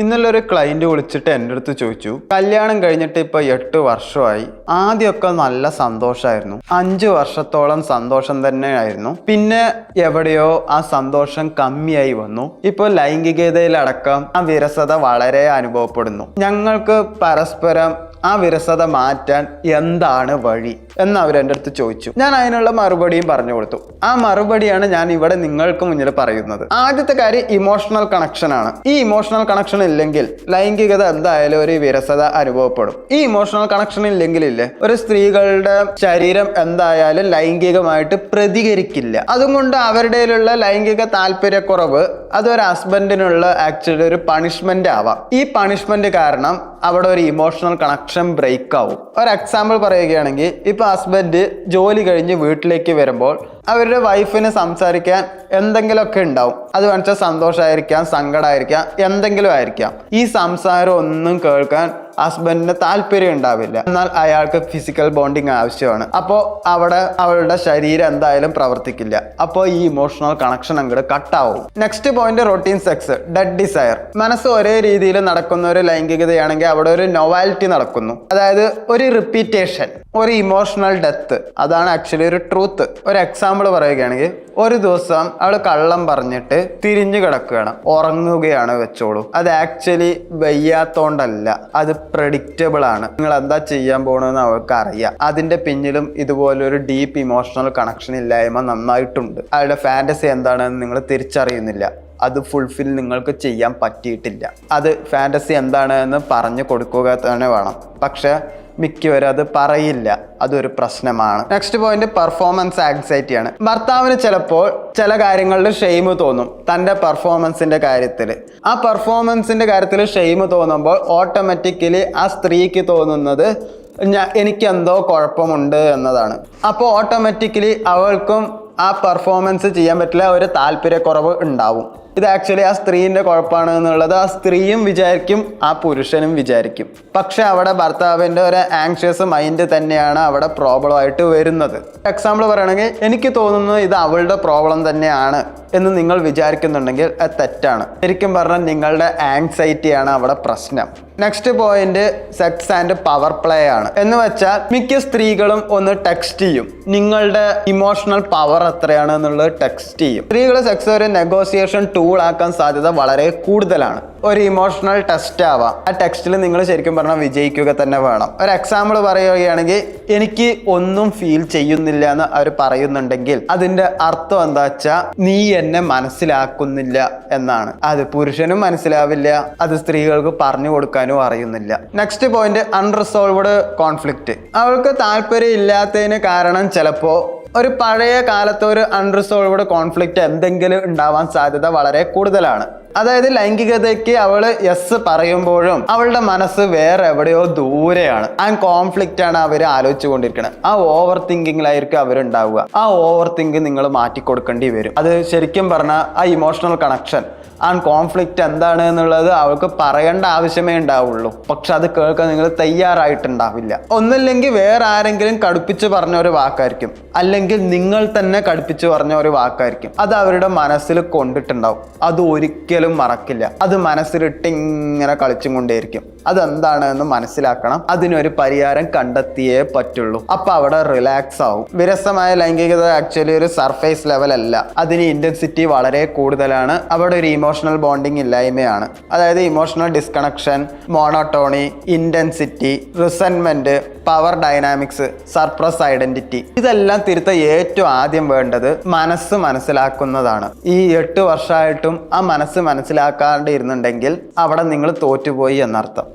ഇന്നലെ ഒരു ക്ലയന്റ് വിളിച്ചിട്ട് എന്റെ അടുത്ത് ചോദിച്ചു കല്യാണം കഴിഞ്ഞിട്ട് ഇപ്പോൾ എട്ട് വർഷമായി. ആദ്യമൊക്കെ നല്ല സന്തോഷമായിരുന്നു അഞ്ച് വർഷത്തോളം സന്തോഷം തന്നെയായിരുന്നു. പിന്നെ എവിടെയോ ആ സന്തോഷം കമ്മിയായി വന്നു. ഇപ്പൊ ലൈംഗികതയിലടക്കം ആ വിരസത വളരെ അനുഭവപ്പെടുന്നു. ഞങ്ങൾക്ക് പരസ്പരം ആ വിരസത മാറ്റാൻ എന്താണ് വഴി? എന്ന് എന്റെ അടുത്ത് ചോദിച്ചു. ഞാൻ അതിനുള്ള മറുപടിയും പറഞ്ഞു കൊടുത്തു. ആ മറുപടിയാണ് ഞാൻ ഇവിടെ നിങ്ങൾക്ക് മുന്നിൽ പറയുന്നത്. ആദ്യത്തെ കാര്യം ഇമോഷണൽ കണക്ഷൻ ആണ്. ഈ ഇമോഷണൽ കണക്ഷൻ ഇല്ലെങ്കിൽ ലൈംഗികത എന്തായാലും ഒരു വിരസത അനുഭവപ്പെടും. ഈ ഇമോഷണൽ കണക്ഷൻ ഇല്ലെങ്കിലില്ലേ ഒരു സ്ത്രീകളുടെ ശരീരം എന്തായാലും ലൈംഗികമായിട്ട് പ്രതികരിക്കില്ല. അതുകൊണ്ട് അവരുടെയിലുള്ള ലൈംഗിക താല്പര്യക്കുറവ് അതൊരു ഹസ്ബൻഡിനുള്ള ആക്ച്വലി ഒരു പണിഷ്മെന്റ് ആവാം. ഈ പണിഷ്മെന്റ് കാരണം അവിടെ ഒരു ഇമോഷണൽ കണക്ഷൻ ബ്രേക്ക് ആവും. ഒരു എക്സാമ്പിൾ പറയുകയാണെങ്കിൽ ഇപ്പൊ ഹസ്ബൻഡ് ജോലി കഴിഞ്ഞ് വീട്ടിലേക്ക് വരുമ്പോൾ അവരുടെ വൈഫിന് സംസാരിക്കാൻ എന്തെങ്കിലുമൊക്കെ ഉണ്ടാവും. അത് വേണിച്ചാൽ സന്തോഷമായിരിക്കാം സങ്കടമായിരിക്കാം എന്തെങ്കിലും ആയിരിക്കാം. ഈ സംസാരം ഒന്നും കേൾക്കാൻ ഹസ്ബൻഡിന് താല്പര്യം ഉണ്ടാവില്ല. എന്നാൽ അയാൾക്ക് ഫിസിക്കൽ ബോണ്ടിങ് ആവശ്യമാണ്. അപ്പോൾ അവിടെ അവളുടെ ശരീരം എന്തായാലും പ്രവർത്തിക്കില്ല. അപ്പോൾ ഈ ഇമോഷണൽ കണക്ഷൻ അങ്ങോട്ട് കട്ടാവും next point routine sex dead desire മനസ്സ് ഒരേ രീതിയിൽ നടക്കുന്ന ഒരു ലൈംഗികതയാണെങ്കിൽ അവിടെ ഒരു നൊവാലിറ്റി നടക്കുന്നു. അതായത് ഒരു റിപ്പീറ്റേഷൻ ഒരു ഇമോഷണൽ ഡെത്ത് അതാണ് ആക്ച്വലി ഒരു ട്രൂത്ത് ഒരു എക്സാമ്പിൾ പറയുകയാണെങ്കിൽ ഒരു ദിവസം അവൾ കള്ളം പറഞ്ഞിട്ട് തിരിഞ്ഞു കിടക്കുകയാണ്. ഉറങ്ങുകയാണ് വെച്ചോളൂ. അത് ആക്ച്വലി വയ്യാത്തോണ്ടല്ല. അത് പ്രഡിക്റ്റബിൾ ആണ്. നിങ്ങൾ എന്താ ചെയ്യാൻ പോകണമെന്ന് അവൾക്ക് അറിയാം. അതിന്റെ പിന്നിലും ഇതുപോലൊരു ഡീപ്പ് ഇമോഷണൽ കണക്ഷൻ ഇല്ലായ്മ നന്നായിട്ടുണ്ട്. അവളുടെ ഫാന്റസി എന്താണെന്ന് നിങ്ങൾ തിരിച്ചറിയുന്നില്ല. അത് ഫുൾഫിൽ നിങ്ങൾക്ക് ചെയ്യാൻ പറ്റിയിട്ടില്ല. അത് ഫാന്റസി എന്താണ് എന്ന് പറഞ്ഞു കൊടുക്കുക തന്നെ വേണം. പക്ഷെ മിക്കവരും അത് പറയില്ല. അതൊരു പ്രശ്നമാണ്. നെക്സ്റ്റ് പോയിന്റ് പെർഫോമൻസ് ആങ്സൈറ്റി ആണ്. ഭർത്താവിന് ചിലപ്പോൾ ചില കാര്യങ്ങളിൽ ഷെയിം തോന്നും തന്റെ പെർഫോമൻസിന്റെ കാര്യത്തിൽ. ആ പെർഫോമൻസിന്റെ കാര്യത്തിൽ ഷെയിം തോന്നുമ്പോൾ ഓട്ടോമാറ്റിക്കലി ആ സ്ത്രീക്ക് തോന്നുന്നത് ഞാ എനിക്കെന്തോ കുഴപ്പമുണ്ട് എന്നതാണ്. അപ്പോൾ ഓട്ടോമാറ്റിക്കലി അവൾക്കും ആ പെർഫോമൻസ് ചെയ്യാൻ പറ്റില്ല ഒരു താല്പര്യക്കുറവ് ഉണ്ടാവും. ഇത് ആക്ച്വലി ആ സ്ത്രീന്റെ കുഴപ്പമാണ് എന്നുള്ളത് ആ സ്ത്രീയും വിചാരിക്കും ആ പുരുഷനും വിചാരിക്കും. പക്ഷെ അവിടെ ഭർത്താവിന്റെ ഒരു ആങ്ഷ്യസ് മൈൻഡ് തന്നെയാണ് അവിടെ പ്രോബ്ലം ആയിട്ട് വരുന്നത്. എക്സാമ്പിൾ പറയുകയാണെങ്കിൽ എനിക്ക് തോന്നുന്നു ഇത് അവളുടെ പ്രോബ്ലം തന്നെയാണ് എന്ന് നിങ്ങൾ വിചാരിക്കുന്നുണ്ടെങ്കിൽ അത് തെറ്റാണ്. ശരിക്കും പറഞ്ഞാൽ നിങ്ങളുടെ ആങ്സൈറ്റിയാണ് അവിടെ പ്രശ്നം. Next point sex and power play ആണ്. എന്ന് വെച്ചാൽ മിക്ക സ്ത്രീകളും ഒന്ന് ടെക്സ്റ്റ് ചെയ്യും. നിങ്ങളുടെ ഇമോഷണൽ പവർ എത്രയാണ് എന്നുള്ളത് ടെക്സ്റ്റ് ചെയ്യും. സ്ത്രീകൾ സെക്സ് ഒരു നെഗോസിയേഷൻ ടൂൾ ആക്കാൻ സാധ്യത വളരെ കൂടുതലാണ്. ഒരു ഇമോഷണൽ ടെസ്റ്റ് ആവാം. ആ ടെക്സ്റ്റിൽ നിങ്ങൾ ശരിക്കും പറഞ്ഞാൽ വിജയിക്കുക തന്നെ വേണം. ഒരു എക്സാമ്പിൾ പറയുകയാണെങ്കിൽ എനിക്ക് ഒന്നും ഫീൽ ചെയ്യുന്നില്ല എന്ന് അവർ പറയുന്നുണ്ടെങ്കിൽ അതിന്റെ അർത്ഥം എന്താ വെച്ചാൽ നീ എന്നെ മനസ്സിലാക്കുന്നില്ല എന്നാണ്. അത് പുരുഷനും മനസ്സിലാവില്ല അത് സ്ത്രീകൾക്ക് പറഞ്ഞു കൊടുക്കാനും അറിയുന്നില്ല. നെക്സ്റ്റ് പോയിന്റ് അൺറിസോൾവ്ഡ് കോൺഫ്ലിക്റ്റ് അവൾക്ക് താല്പര്യം ഇല്ലാത്തതിന് കാരണം ചിലപ്പോ ഒരു പഴയ കാലത്ത് ഒരു അൺറിസോൾവ്ഡ് കോൺഫ്ലിക്റ്റ് എന്തെങ്കിലും ഉണ്ടാവാൻ സാധ്യത വളരെ കൂടുതലാണ്. അതായത് ലൈംഗികതയ്ക്ക് അവൾ യെസ് പറയുമ്പോഴും അവളുടെ മനസ്സ് വേറെ എവിടെയോ ദൂരെയാണ്. ആ കോൺഫ്ലിക്റ്റ് ആണ് അവർ ആലോചിച്ചു കൊണ്ടിരിക്കുന്നത് ആ ഓവർ തിങ്കിങ്ങിലായിരിക്കും അവരുണ്ടാവുക. ആ ഓവർ തിങ്ക് നിങ്ങൾ മാറ്റി കൊടുക്കേണ്ടി വരും. അത് ശരിക്കും പറഞ്ഞാൽ ആ ഇമോഷണൽ കണക്ഷൻ ആ കോൺഫ്ലിക്റ്റ് എന്താണ് എന്നുള്ളത് അവൾക്ക് പറയേണ്ട ആവശ്യമേ ഉണ്ടാവുള്ളൂ. പക്ഷെ അത് കേൾക്കാൻ നിങ്ങൾ തയ്യാറായിട്ടുണ്ടാവില്ല. ഒന്നില്ലെങ്കിൽ വേറെ ആരെങ്കിലും കടുപ്പിച്ച് പറഞ്ഞ ഒരു വാക്കായിരിക്കും. അല്ലെങ്കിൽ നിങ്ങൾ തന്നെ കടുപ്പിച്ച് പറഞ്ഞ ഒരു വാക്കായിരിക്കും. അത് അവരുടെ മനസ്സിൽ കൊണ്ടിട്ടുണ്ടാവും. അത് ഒരിക്കലും മറക്കില്ല. അത് മനസ്സിലിട്ട് ഇങ്ങനെ കളിച്ചും കൊണ്ടേയിരിക്കും അതെന്താണ് എന്ന് മനസ്സിലാക്കണം. അതിനൊരു പരിഹാരം കണ്ടെത്തിയേ പറ്റുള്ളൂ. അപ്പൊ അവിടെ റിലാക്സ് ആവും. വിരസമായ ലൈംഗികത ആക്ച്വലി ഒരു സർഫേസ് ലെവൽ അല്ല. അതിന് ഇന്റൻസിറ്റി വളരെ കൂടുതലാണ്. അവിടെ ഒരു ഇമോഷണൽ ബോണ്ടിങ് ഇല്ലായ്മയാണ്. അതായത് emotional disconnection monotony intensity resentment power dynamics surprise identity ഇതെല്ലാം തിരുത്ത ഏറ്റവും ആദ്യം വേണ്ടത് മനസ്സ് മനസ്സിലാക്കുന്നതാണ്. ഈ എട്ട് വർഷമായിട്ടും ആ മനസ്സ് മനസ്സിലാക്കാണ്ട് ഇരുന്നുണ്ടെങ്കിൽ അവിടെ നിങ്ങൾ തോറ്റുപോയി എന്നർത്ഥം.